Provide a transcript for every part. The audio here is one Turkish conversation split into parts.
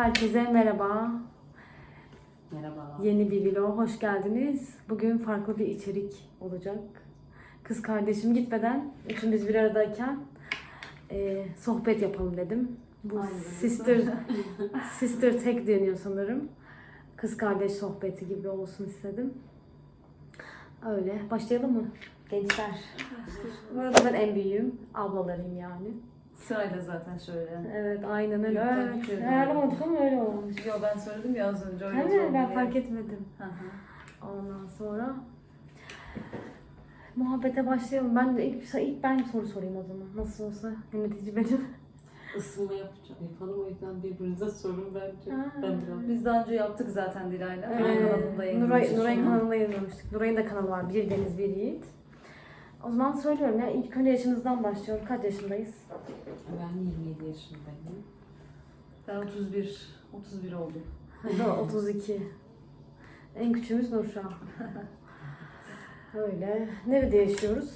Herkese merhaba. Merhaba. Yeni bir vlog hoş geldiniz. Bugün farklı bir içerik olacak. Kız kardeşim gitmeden üçümüz bir aradayken e, sohbet yapalım dedim. Bu Aynen. sister sister tek deniyor sanırım. Kız kardeş sohbeti gibi olsun istedim. Öyle. Başlayalım mı? Gençler. Bu arada ben en büyüğüm. Ablalarıyım yani. Sırayla zaten şöyle. Evet aynen öyle. Evet. ki öyle. Ayarlamadık ama öyle olmuş. Yo ben söyledim ya az önce öyle Değil mi? Ben fark etmedim. Hı hı. Ondan sonra muhabbete başlayalım. Ben de ilk, ilk ben soru sorayım o zaman. Nasıl olsa yönetici benim. Isınma yapacağım. Yapalım o yüzden birbirinize sorun bence. Ben biraz Biz daha önce yaptık zaten Dilay'la. Ee, kanalında Nuray, yayınlamıştık Nuray'ın kanalında yayınlamıştık. Nuray'ın da kanalı var. Bir Deniz Bir Yiğit. O zaman söylüyorum ya ilk önce yaşınızdan başlıyorum. Kaç yaşındayız? ben 27 yaşındayım. Ben 31. 31 oldum. Hadi 32. En küçüğümüz Nurşah. Öyle. Nerede yaşıyoruz?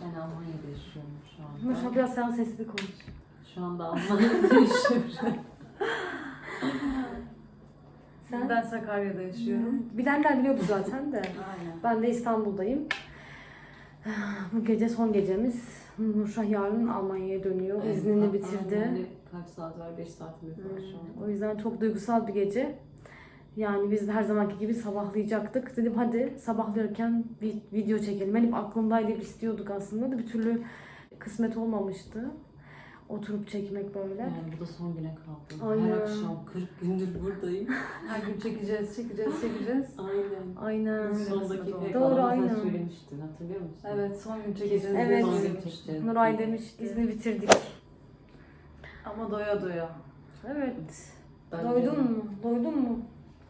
Ben Almanya'da yaşıyorum şu anda. Nurşah biraz sen sesli konuş. Şu anda Almanya'da yaşıyorum. Sen? Ben Sakarya'da yaşıyorum. Bilenler biliyordu zaten de. Aynen. Ben de İstanbul'dayım. Bu gece son gecemiz. Nurşah yarın Almanya'ya dönüyor. Evet, İznini bitirdi. Yani kaç saat var? 5 saatimiz var şu Hmm, an. O yüzden çok duygusal bir gece. Yani biz de her zamanki gibi sabahlayacaktık. Dedim hadi sabahlarken bir video çekelim. Benim aklımdaydı istiyorduk aslında da bir türlü kısmet olmamıştı. Oturup çekmek böyle. Yani bu da son güne kaldı. Aynen. Her akşam 40 gündür buradayım. Her gün çekeceğiz, çekeceğiz, çekeceğiz. aynen. Aynen. Son dakika. Doğru, aynen. söylemiştin hatırlıyor musun? Evet son gün çekeceğiz. Evet. Son gün çekeceğiz. Nuray demiş izni bitirdik. Ama doya doya. Evet. Ben Doydun de- mu? Doydun mu?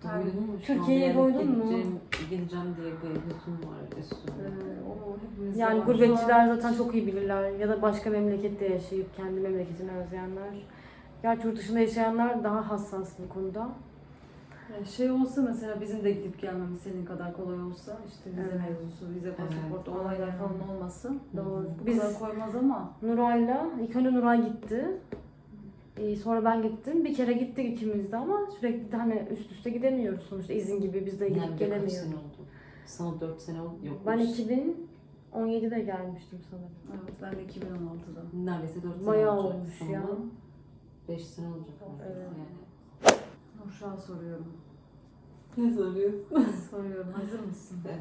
Doydun mu? Türkiye'ye doydun mu? Geleceğim, diye bir hüzün var üstümde. Ee, hepimiz Yani var. gurbetçiler zaten çok iyi bilirler. Ya da başka memlekette yaşayıp kendi memleketini özleyenler. Gerçi yurt dışında yaşayanlar daha hassas bu konuda. Yani şey olsa mesela bizim de gidip gelmemiz senin kadar kolay olsa işte vize Evet. mevzusu, vize pasaport olaylar falan olmasın. Doğru. Bu Biz kadar koymaz ama Nuray'la, ilk önce Nuray gitti. Ee, sonra ben gittim. Bir kere gittik ikimiz de ama sürekli de hani üst üste gidemiyoruz sonuçta izin gibi biz de gidip Yani bir kaç gelemiyoruz. sene oldu? Sana 4 sene oldu. Yok. Ben üç- 2017'de gelmiştim sanırım. evet ben de 2016'da. Neredeyse 4 sene Bayağı olacak. olmuş ya. 5 sene olacak. Evet. Yani. Nurşah'a soruyorum. Ne soruyorsun? soruyorum hazır mısın? Evet.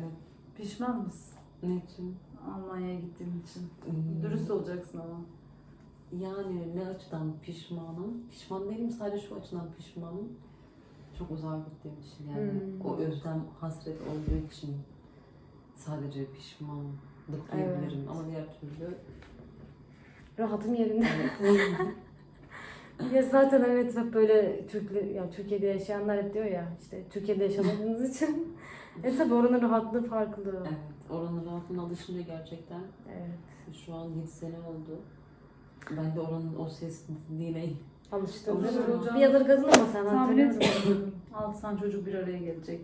Pişman mısın? Ne için? Almanya'ya gittiğin için. Hmm. Dürüst olacaksın ama. Yani ne açıdan pişmanım? Pişman değilim sadece şu açıdan pişmanım. Çok uzağa gittiğim için yani. Hmm. O özlem, hasret olduğu için sadece pişmanlık diyebilirim. Evet. Ama diğer türlü Rahatım yerinde. ya zaten evet hep böyle Türkler, yani Türkiye'de yaşayanlar hep diyor ya işte Türkiye'de yaşadığınız için. E tabi oranın rahatlığı farklı. evet. Oranın rahatına alışınca gerçekten Evet. şu an 7 sene oldu. Ben de oranın o sesliğine Alıştım. Alıştım hocam. Bir yadırgadın ama sen Tahmin etmiyorum. Altı tane çocuk bir araya gelecek.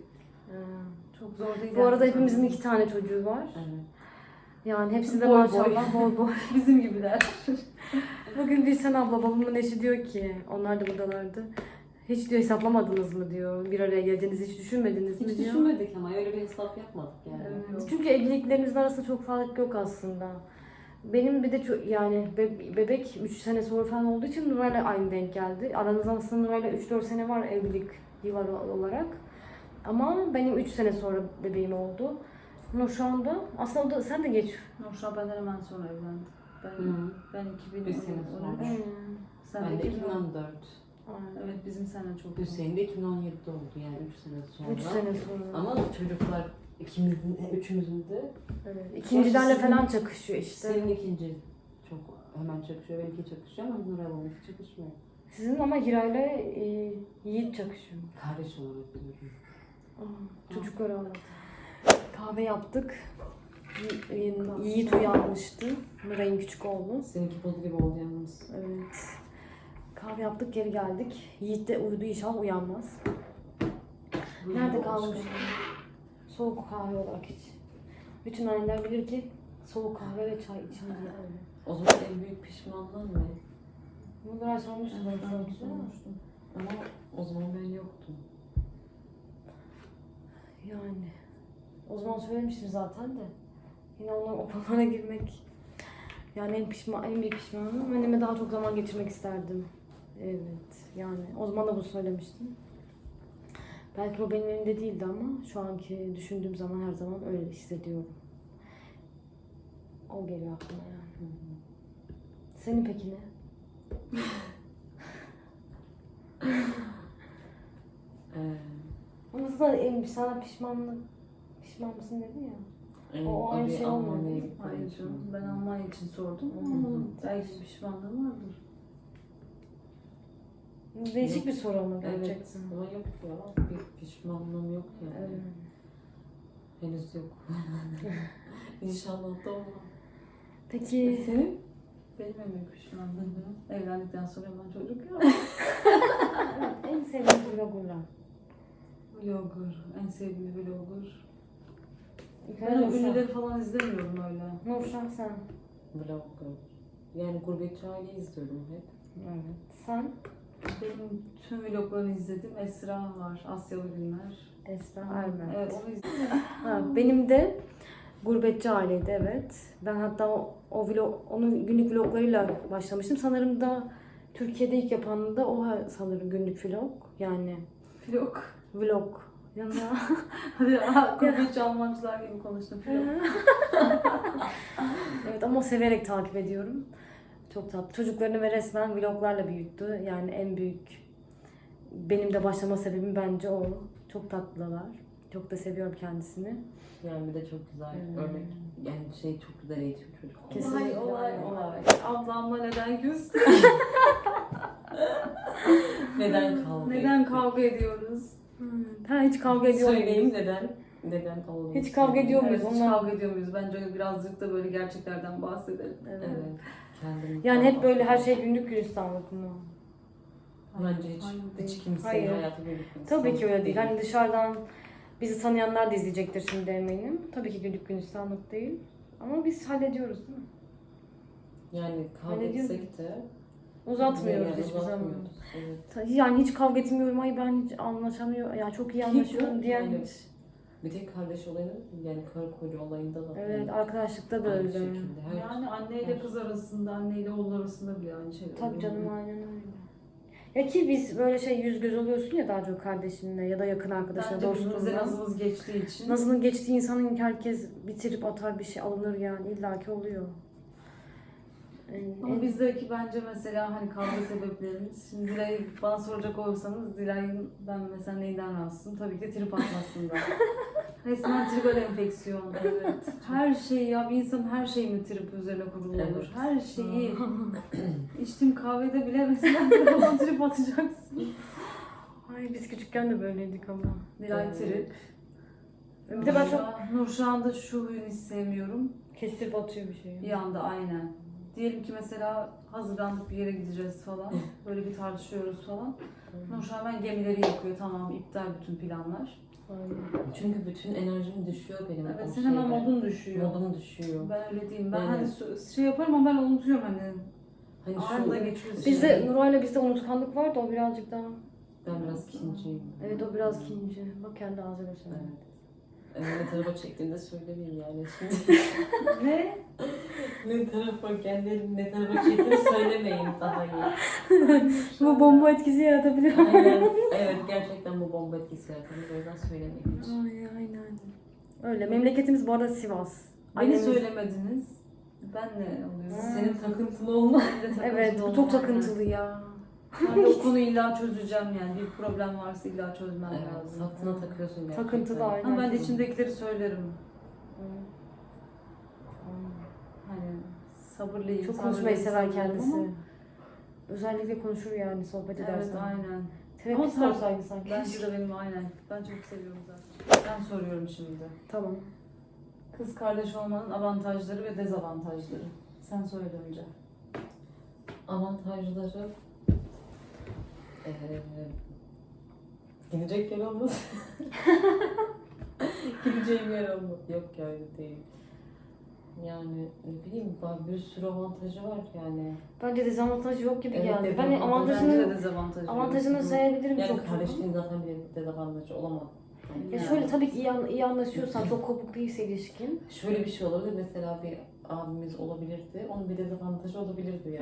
Çok zor değil. Bu arada yani. hepimizin iki tane çocuğu var. evet. Yani hepsi de Boy boy. maşallah boy boy. Bizim gibiler. Bugün bir sen abla babamın eşi diyor ki onlar da buradalardı. Hiç diyor hesaplamadınız mı diyor. Bir araya geleceğinizi hiç düşünmediniz mi Hiç diyor. düşünmedik ama öyle bir hesap yapmadık yani. Evet. Çünkü evliliklerimizin arasında çok fark yok aslında. Benim bir de çok yani be- bebek 3 sene sonra falan olduğu için Nuray'la aynı denk geldi. Aranızda aslında Nuray'la 3-4 sene var evlilik yılları olarak. Ama benim 3 sene sonra bebeğim oldu. Nur şu anda aslında o da sen de geç. Nurşah benden hemen sonra evlendi. Ben, Hı. ben Bir sene 2013. sonra. Sen Ben de de 2014. 2014. Aynen. Evet bizim sene çok. Hüseyin de 2017'de oldu yani 3 sene sonra. 3 sene sonra. Ama çocuklar ikimizin, üçümüzün de Evet. İkincilerle Sizin- falan çakışıyor işte. senin ikinci çok hemen çakışıyor, benimki çakışıyor ama Nuray babamınki çakışmıyor. Sizin ama Hira'yla e, Yiğit çakışıyor. Kardeş olarak. Aa, Çocukları ağladı. Kahve yaptık. Yi- Yiğit uyanmıştı. Nuray'ın küçük oğlu. Seninki pozu gibi oldu yalnız. Evet. Kahve yaptık geri geldik. Yiğit de uyudu inşallah uyanmaz. Nerede kalmış? Soğuk kahve olarak hiç. Bütün anneler bilir ki soğuk kahve ve çay diye öyle. O zaman en büyük pişmanlığın ne? Bunu Nuray sormuştu. Evet, ben sormuştum sormuştum. Ama o zaman ben yoktum. Yani. O zaman söylemiştim zaten de. Yine onlar o konulara girmek. Yani en pişman, en büyük pişmanım. Anneme daha çok zaman geçirmek isterdim. Evet. Yani o zaman da bunu söylemiştim. Belki o benim elimde değildi ama şu anki düşündüğüm zaman her zaman öyle hissediyorum. O geliyor aklıma yani. Senin peki ne? Ee, Ama zaten en sana pişmanlık pişman mısın dedin ya. en- O aynı şey olmadı. Hayır canım. Ben Almanya için sordum ama belki pişmanlığım vardır. Değişik Yok. bir soru ama Evet gerçekten. ama yok ya. Bir pişmanlığım yok yani. Evet. Henüz yok. İnşallah da olmaz. Peki Senin? Benim en büyük pişmanlığım evlendikten sonra ben çocuk yok. evet, en sevdiğim vloggerlar. Vlogger. En sevdiğim vlogger. Ben Ben o ünlüleri falan izlemiyorum öyle. Nurşah sen. Vlogger. Yani gurbetçi aile izliyorum hep. Evet. Sen? Benim tüm vloglarını izledim. Esra var. Asyalı Günler. Esra Ermen. Evet onu izledim. Ha, benim de gurbetçi aileydi evet. Ben hatta o, o vlog, onun günlük vloglarıyla başlamıştım. Sanırım da Türkiye'de ilk yapan da o sanırım günlük vlog. Yani Vlog. vlog. Yanına. Hadi gurbetçi Almancılar gibi konuştum. Vlog. evet ama severek takip ediyorum. Çok tatlı. Çocuklarını ve resmen vloglarla büyüttü. Yani en büyük benim de başlama sebebim bence o. Çok tatlılar. Çok da seviyorum kendisini. Yani bir de çok güzel Hmm. örnek. Yani şey çok güzel eğitim çocuk. Kesinlikle. Olay olay olay. Ablamla neden küstü? Neden kavga neden ettik? kavga ediyoruz? Ha hiç kavga ediyor muyuz? Söyleyeyim neden? Neden olduğunu. Hiç kavga ediyor muyuz? Hiç Onlar- kavga ediyor muyuz? Bence birazcık da böyle gerçeklerden bahsedelim. Evet. Evet. Kendim Yani hep böyle her şey günlük gülistanlık mı? Bence hiç, Hayır, hiç değil. kimsenin Hayır. hayatı böyle bir Tabii ki öyle değil. Hani dışarıdan bizi tanıyanlar da izleyecektir şimdi eminim. Tabii ki günlük gülistanlık değil. Ama biz hallediyoruz değil mi? Yani kavga etsek de Uzatmıyoruz yani hiçbir zaman. uzatmıyoruz. Evet. Ta- Yani hiç kavga etmiyorum. Ay ben hiç anlaşamıyorum. Ya çok iyi anlaşıyorum diyen hiç. Bir tek kardeş olayının yani karı koca olayında da Evet arkadaşlıkta da aynı öyle. şekilde. Her, Yani anneyle kız arasında, anneyle oğul arasında bile aynı şey Tabii canım aynen öyle. Ya ki biz böyle şey yüz göz oluyorsun ya daha çok kardeşinle ya da yakın arkadaşına, Bence birbirimize dostunla. nazımız geçtiği için. Nazının geçtiği insanın herkes bitirip atar bir şey alınır yani illaki oluyor. Ama bizdeki bence mesela hani kavga sebeplerimiz. Şimdi Dilay bana soracak olursanız Dilay'ın ben mesela neyden rahatsızım? Tabii ki trip atmasından. Resmen tribal enfeksiyon. Evet. Her şey ya bir insan her şey mi trip üzerine kurulu Evet. Her şeyi. İçtiğim kahvede bile mesela falan trip atacaksın. Ay biz küçükken de böyleydik ama. Dilay trip. Bir de ben çok Nurşah- Nurşah'ın da şu huyunu hiç sevmiyorum. kestirip atıyor bir şey. Bir anda aynen. Diyelim ki mesela hazırlandık bir yere gideceğiz falan. Böyle bir tartışıyoruz falan. Nurşah hemen gemileri yakıyor. Tamam iptal bütün planlar. Aynen. Çünkü bütün enerjim düşüyor benim. Evet o sen hemen şeyde. modun düşüyor. Modum düşüyor. Ben öyle değilim. Ben Yani- hani su- şey yaparım ama ben unutuyorum hani. Hani şu geçiyoruz. Bizde Nuray'la bizde unutkanlık vardı o birazcık daha. ben biraz ikinciyim. Evet o biraz kinci. Bak kendi söyle. Evet. Evet, ne tarafa söylemeyeyim yani şimdi. ne? ne tarafa kendilerini ne tarafa çektiğini söylemeyin daha iyi. Bu bomba etkisi yaratabilir. Aynen. Evet gerçekten bu bomba etkisi yaratıyor. O yüzden söylemeyin hiç. Ay aynen. Öyle. Memleketimiz bu arada Sivas. Beni Annemiz- söylemediniz. Ben ne oluyor? Senin takıntılı olma. Ben de takıntılı Evet bu çok takıntılı ya. Ben de o konuyu illa çözeceğim yani. Bir problem varsa illa çözmem Evet, lazım. sahtına takıyorsun gerçekten. Takıntılı aynen. Ama ben de içimdekileri söylerim. Hı. Hani sabırlıyım. Çok konuşmayı sever kendisi. ama- Özellikle konuşur yani sohbet Evet edersen. aynen. Terapist Ama olsaydı sanki. Bence de benim aynen. Ben çok seviyorum zaten. Ben soruyorum şimdi. Tamam. Kız kardeş olmanın avantajları ve dezavantajları. Sen söyle önce. Avantajları eee gidecek yer olmaz. Gideceğim yer olmaz. Yok ya öyle değil. Yani ne bileyim bir sürü avantajı var yani. Bence dezavantajı yok gibi Evet, geldi. Ben avantajını Bence de dezavantajı. avantajını yok. sayabilirim Yani çok çok. kardeşliğin zaten bir dezavantajı olamaz. Ya Yani. şöyle tabii ki iyi, an- iyi anlaşıyorsan, çok kopuk değilse ilişkin. Şöyle bir şey olabilir mesela bir abimiz olabilirdi. Onun bir dezavantajı olabilirdi ya.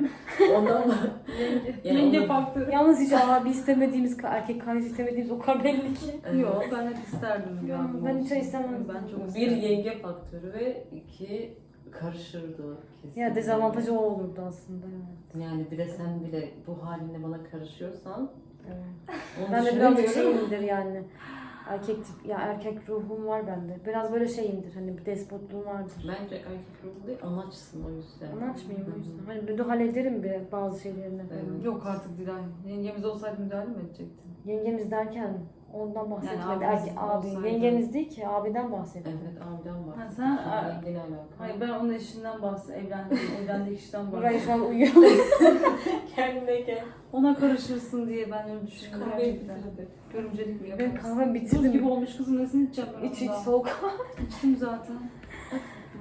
Ondan da Yenge, Yani yenge onu- faktörü. Yalnız hiç abi istemediğimiz, erkek kardeş istemediğimiz o kadar belli ki. Yok ben hep isterdim bir abim ben hiç istemezdim. Ben çok bir isterdim. yenge faktörü ve iki karışırdı kesin. Ya dezavantajı o olurdu aslında. Evet. Yani bir de sen bile bu halinle bana karışıyorsan Evet. onu Ben de birazcık şeyimdir yani. Erkek tip, ya erkek ruhum var bende. Biraz böyle şeyimdir hani bir despotluğum vardır. Bence erkek ruhu değil anaçsın o yüzden. Anaç mıyım o yüzden? Hani müdahale ederim bir bazı şeylerine. Evet. Yok artık Dilay. Yengemiz olsaydı müdahale mi edecektin? Yengemiz derken ondan bahsetmedi. Erkek, abi. olsaydı. Yengemiz değil ki abiden bahsetti. Evet abiden. Ha, sen- Şimdi yengene alakalı. Hayır ben onun eşinden bahsediyorum. Evlendiği, evlendiği kişiden Nuray bahsediyorum. şu an uyuyor. Kendine gel. Ona karışırsın diye ben öyle düşünüyorum. Kahveyi bitirdi. Görümcelik mi ben yaparsın? kahve Buz gibi bitirdim. olmuş kızım nesini içeceğim ben İç iç soğuk. İçtim zaten.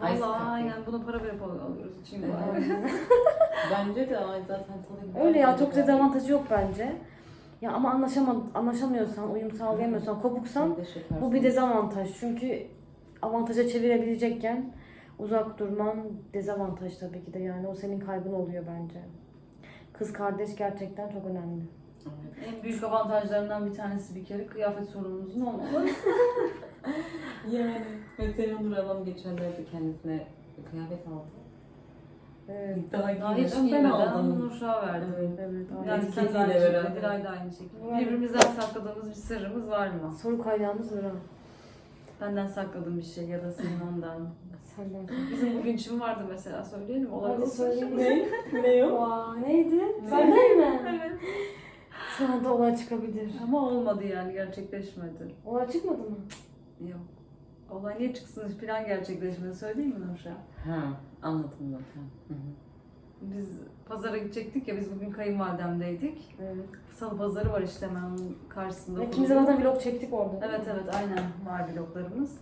Valla aynen buna para verip al- alıyoruz için. Bence de zaten tadı. Öyle ya çok dezavantajı yok bence. Ya ama anlaşama, anlaşamıyorsan, uyum sağlayamıyorsan, kopuksan şeker bu bir dezavantaj. Çünkü avantaja çevirebilecekken uzak durman dezavantaj tabii ki de yani o senin kaybın oluyor bence. Kız kardeş gerçekten çok önemli. Evet. En büyük avantajlarından bir tanesi bir kere kıyafet sorunumuzun olmaması. Yani mesela Nur ablam geçenlerde kendisine kıyafet aldı. Evet. Daha Daha hiç giymeden ben aldım. Nurşah'a verdim. Evet. Evet. Yani sen de aynı şekilde. Dilay da aynı şekilde. Var. Birbirimizden sakladığımız bir sırrımız var mı? Soru kaynağımız Nura. Benden sakladığım bir şey ya da senin ondan. Senden. Bizim bugün için vardı mesela söyleyelim. Hadi Olabilir. söyleyin. Ne? Ne o? Vaa neydi? Benden mi? Evet. Şu anda olay çıkabilir. Ama olmadı yani gerçekleşmedi. Olay çıkmadı mı? Yok. Olay niye çıksın plan gerçekleşmedi söyleyeyim mi Nurşah? Ha anladım zaten. Hı hı. Biz pazara gidecektik ya biz bugün kayınvalidemdeydik. Evet. Salı pazarı var işte hemen onun karşısında. İkimiz de zaten vlog çektik orada. Evet evet aynen var vloglarımız.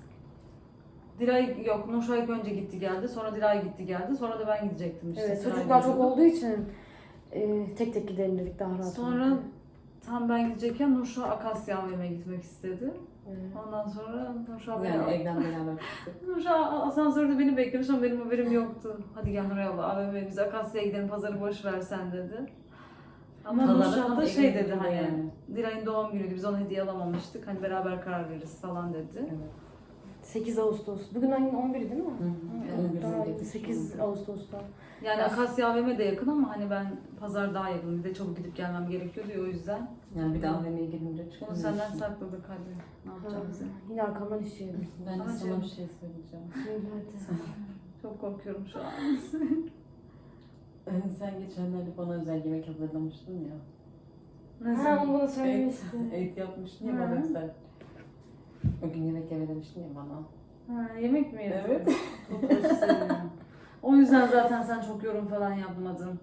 Dilay yok Nurşah ilk önce gitti geldi sonra Dilay gitti geldi sonra da ben gidecektim işte. Evet, çocuklar çok olduğu için e, tek tek gidelim dedik daha rahat. Sonra olur. Tam ben gidecekken Nurşah Akasya AVM'ye gitmek istedi. Evet. Ondan sonra Nurşah beni Yani aldı. evden beraber çıktık. Nurşah asansörde beni beklemiş ama benim haberim yoktu. Hadi gel Nuray abla AVM'ye biz Akasya'ya gidelim pazarı boş ver sen dedi. Ama Pazarda Nurşah da şey dedi hani yani. Dilay'ın doğum günüydü biz ona hediye alamamıştık hani beraber karar veririz falan dedi. Evet. 8 Ağustos. Bugün ayın 11'i değil mi? Hı hı. Evet, Daha gözüm 8 Ağustos'ta. Yani Akasya AVM de yakın ama hani ben pazar daha yakın bir de çabuk gidip gelmem gerekiyordu ya o yüzden. Yani bir daha AVM'ye girince Bunu çıkıyorsun. senden sakladık hadi. Ne yapacağız? Yine arkamdan iş yedim. Ben de Ama sana canım. bir şey söyleyeceğim. Söyle hadi. Çok korkuyorum şu an. Hani sen geçenlerde bana özel yemek hazırlamıştın ya. Ha, onu bana Et, söylemişti. et yapmıştın ya Hı. bana özel. O gün yemek yeme demiştin ya bana. Ha, yemek mi yedin? Evet. Çok hoş. O yüzden zaten sen çok yorum falan yapmadın.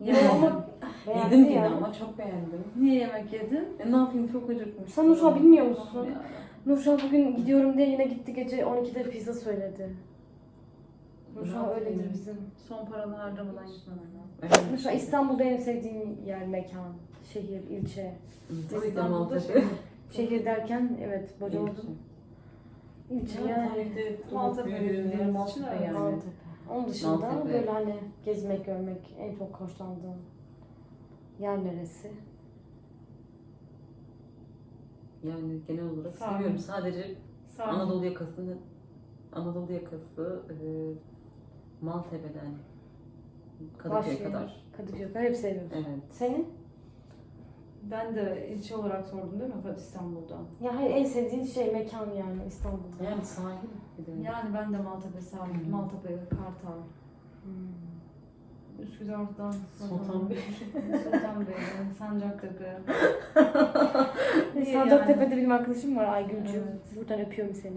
Yemek ama beğendi Yedim yine yani. ama çok beğendim. Niye yemek yedin? E ne yapayım çok acıkmıştım. Sen Nurşah bilmiyor musun? Ya. Nurşah bugün gidiyorum diye yine gitti gece 12'de pizza söyledi. Nurşah öyledir bizim. Son paranı harcamadan gitmem. Evet. Nurşah İstanbul'da en sevdiğin yer, mekan, şehir, ilçe. Tabii ki Maltepe. Şehir derken evet. Bocaoğlu. İlçe Ya yani. Maltepe dediğimiz Maltepe yani. Maltepe. Onun dışında Maltepe. böyle hani gezmek, görmek en çok hoşlandığım yer neresi? Yani genel olarak Sağ seviyorum. Sadece Sağ ol. Anadolu yakasını Anadolu yakası e, Maltepe'den Kadıköy'e kadar. Kadıköy kadar hep seviyorum. Evet. Senin? Ben de ilçe olarak sordum değil mi İstanbul'da? Ya hayır en sevdiğin şey mekan yani İstanbul'da. Yani sahil bir de. Yani ben de Maltepe sahil, Hı. Maltepe, Kartal, Hmm. Üsküdar'dan Sultanbeyli. Sultanbeyli, Sancaktepe. Ve İyi Sancaktepe'de benim arkadaşım var Aygülcüm. Evet. Buradan öpüyorum seni.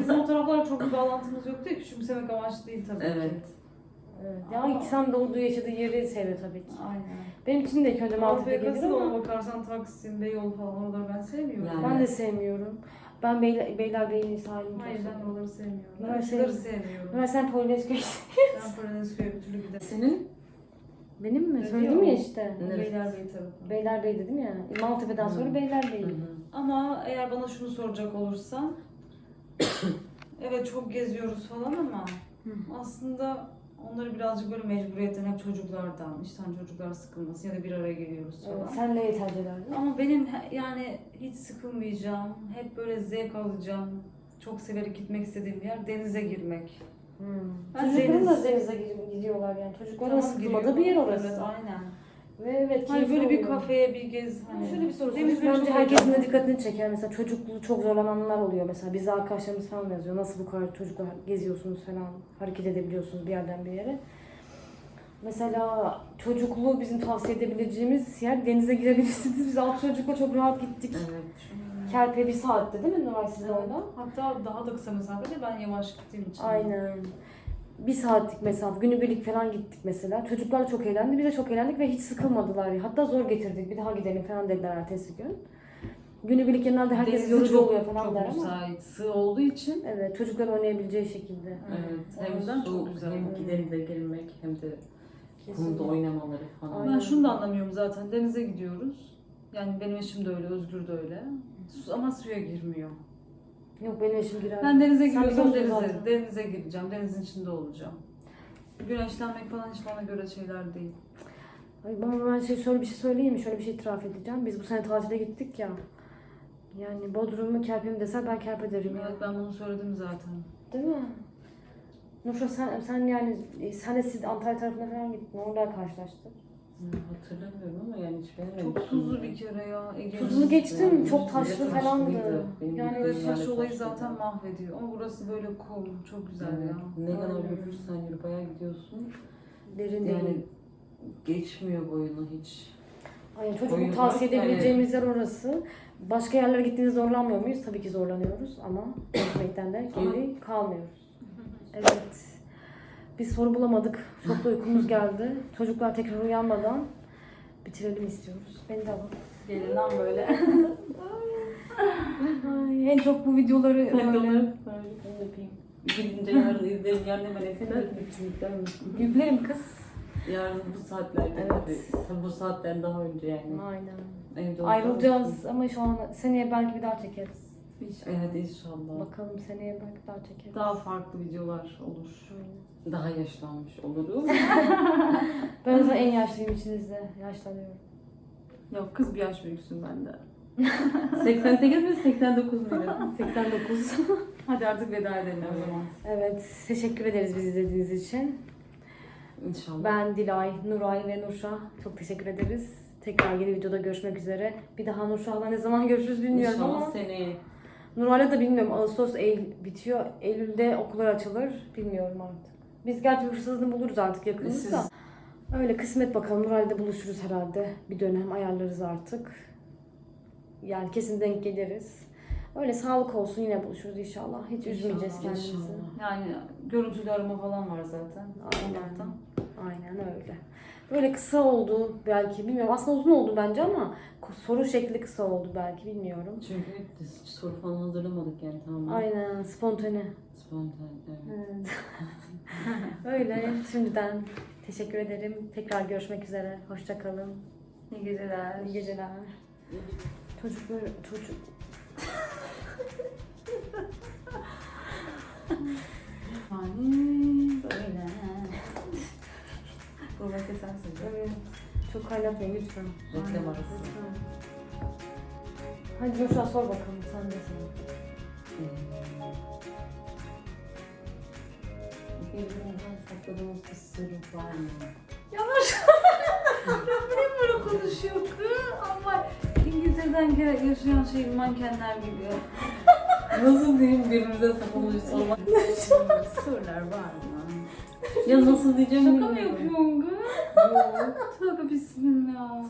Bizim o taraflarla çok bir bağlantımız yok değil, küçümsemek amaçlı değil tabii Evet. ki. Evet. Ya insan doğduğu yaşadığı yeri seviyor tabii ki. Aynen. Benim için de ilk önce Maltepe gelir kasıp ama ona bakarsan Taksim, Beyoğlu falan oraları ben sevmiyorum. Yani. ben de sevmiyorum. Ben Beyler, Beylerbeyi sahilini Hayır çok ben seviyorum. oraları sevmiyorum. Ben Ben sevmiyorum. sevmiyorum. Nuray sen Polonezköy. Ben Polonezköy'e bir türlü gidemem. Senin? Benim mi? Evet, Söyledim yok. ya işte. Neresi? Beylerbeyi tarafı. Beylerbeyi dedim ya. Maltepe'den sonra. Beylerbeyi. Ama eğer bana şunu soracak olursan evet çok geziyoruz falan ama aslında onları birazcık böyle mecburiyetten hep çocuklardan, işte hani çocuklar sıkılması ya da bir araya geliyoruz falan. Evet, sen neyi tercih ederdin? Ama benim he- yani hiç sıkılmayacağım, hep böyle zevk alacağım, çok severek gitmek istediğim bir yer denize girmek. Hmm. Ben Çocukların da deniz- denize gidiyorlar yani. Çocukların Tamam, sıkılmadığı bir yer orası. Evet aynen. Ve evet Hani böyle bir oluyor. kafeye bir gez. Hani Şöyle bir soru Deniz sorayım. Bence herkesin de dikkatini çeker. Mesela çocukluğu çok zorlananlar oluyor. Mesela bizde arkadaşlarımız falan yazıyor. Nasıl bu kadar çocuklar geziyorsunuz falan. Hareket edebiliyorsunuz bir yerden bir yere. Mesela çocukluğu bizim tavsiye edebileceğimiz yer denize girebilirsiniz. Biz alt çocukla çok rahat gittik. Evet. Kerpe bir saatte değil mi sizin Evet. orada? Hatta daha da kısa mesafede ben yavaş gittiğim için. Aynen. Bir saatlik mesafe, günübirlik falan gittik mesela. Çocuklar çok eğlendi, biz de çok eğlendik ve hiç sıkılmadılar. Hatta zor getirdik, bir daha gidelim falan dediler ertesi gün. Günübirlik genelde herkes Denizi yorucu çok, oluyor falan çok der ama. müsait. Sığ olduğu için. Evet, çocuklar oynayabileceği şekilde. Evet. Hem yüzden su, çok güzel. hem denize girmek hem de kumda oynamaları falan. Aynen. Ben şunu da anlamıyorum zaten. Denize gidiyoruz. Yani benim eşim de öyle, Özgür de öyle. Su, ama suya girmiyor. Yok benim eşim girer. Ben denize Sen giriyorsam biliyorsun denize, zaten. denize gireceğim. Denizin içinde olacağım. Güneşlenmek falan hiç bana göre şeyler değil. Ay baba ben şey şöyle bir şey söyleyeyim mi? Şöyle bir şey itiraf edeceğim. Biz bu sene tatile gittik ya. Yani Bodrum mu Kerpe mi deser ben Kerpe derim ya. Evet ben bunu söyledim zaten. Değil mi? Nurşa sen, sen yani sen de siz Antalya tarafına falan gittin. Orada karşılaştık. Hatırlamıyorum ama yani hiç beğenmedim. Çok tuzlu bir kere ya. Ege. Tuzunu geçtim. Yani çok taşlı falandı. Yani gittiğim Böyle taş olayı zaten mahvediyor. Ama burası böyle kum. Çok güzel Evet. ya. Ne kadar Aynen. yürürsen yürü bayağı gidiyorsun. derin Yani değil. geçmiyor boyunu hiç. Aynen çocukluk Oyun tavsiye edebileceğimiz yer orası. Başka yerlere gittiğinizde zorlanmıyor muyuz? Tabii ki zorlanıyoruz ama gitmekten de geri kalmıyoruz. Evet. Biz soru bulamadık. Çok da uykumuz geldi. Çocuklar tekrar uyanmadan bitirelim istiyoruz. Beni de alın. Gelin lan böyle. Ay, en çok bu videoları böyle. Böyle öpeyim. Gidince yarın izleyin. Yarın hemen eskiden Yüklerim kız. Yarın bu saatlerde Evet. tabii. Tabii bu saatten daha önce yani. Aynen. Evde olacağım. Ayrılacağız ama şu an seneye belki bir daha çekeriz. Evet inşallah. Bakalım seneye belki daha çekeriz. Daha farklı videolar olur. Aynen. Daha yaşlanmış oluruz. Ben o zaman en yaşlıyım içinizde. Yaşlanıyorum. Yok kız bir yaş büyüksün benden. 88 mi 89 muydu? 89. Hadi artık veda edelim o Evet. zaman. evet, teşekkür ederiz bizi izlediğiniz için. İnşallah. Ben Dilay, Nuray ve Nurşah çok teşekkür ederiz. Tekrar yeni videoda görüşmek üzere. Bir daha Nurşah'la ne zaman görüşürüz bilmiyorum İnşallah ama seneye. Nuray'la da bilmiyorum. Ağustos, Eylül bitiyor. Eylül'de okullar açılır. Bilmiyorum artık. Biz gerçi fırsatını buluruz artık yakınız da. Siz Öyle kısmet bakalım. Nuray'la buluşuruz herhalde. Bir dönem ayarlarız artık. Yani kesin denk geliriz. Öyle sağlık olsun yine buluşuruz inşallah. Hiç üzmeyeceğiz İnşallah, kendimizi. inşallah. Yani görüntülü arama falan var zaten. Aynen. Allah'tan. Aynen öyle. Böyle kısa oldu belki bilmiyorum. Aslında uzun oldu bence ama soru şekli kısa oldu belki bilmiyorum. Çünkü hiç soru falan hazırlamadık yani tamam. Aynen spontane. Spontan evet. Evet. öyle şimdiden teşekkür ederim. Tekrar görüşmek üzere. Hoşça kalın. İyi geceler. İyi geceler. Çocuklar çocuk Yani böyle. Bu sensin. evet. Çok kaynatmayın lütfen. Reklam arası. Lütfen. Hadi Joshua sor bakalım sen de sor. Birbirimizden sakladığımız bir sır var mı? Yavaş. Niye böyle konuşuyor kız? Ama İngiltere'den gelen yaşayan şey mankenler gibi. Nasıl diyeyim birbirimize sakladığımız bir Sorular var mı? Ya nasıl diyeceğim Şaka mı bilmiyorum. yapıyorsun kız? Tövbe bismillah.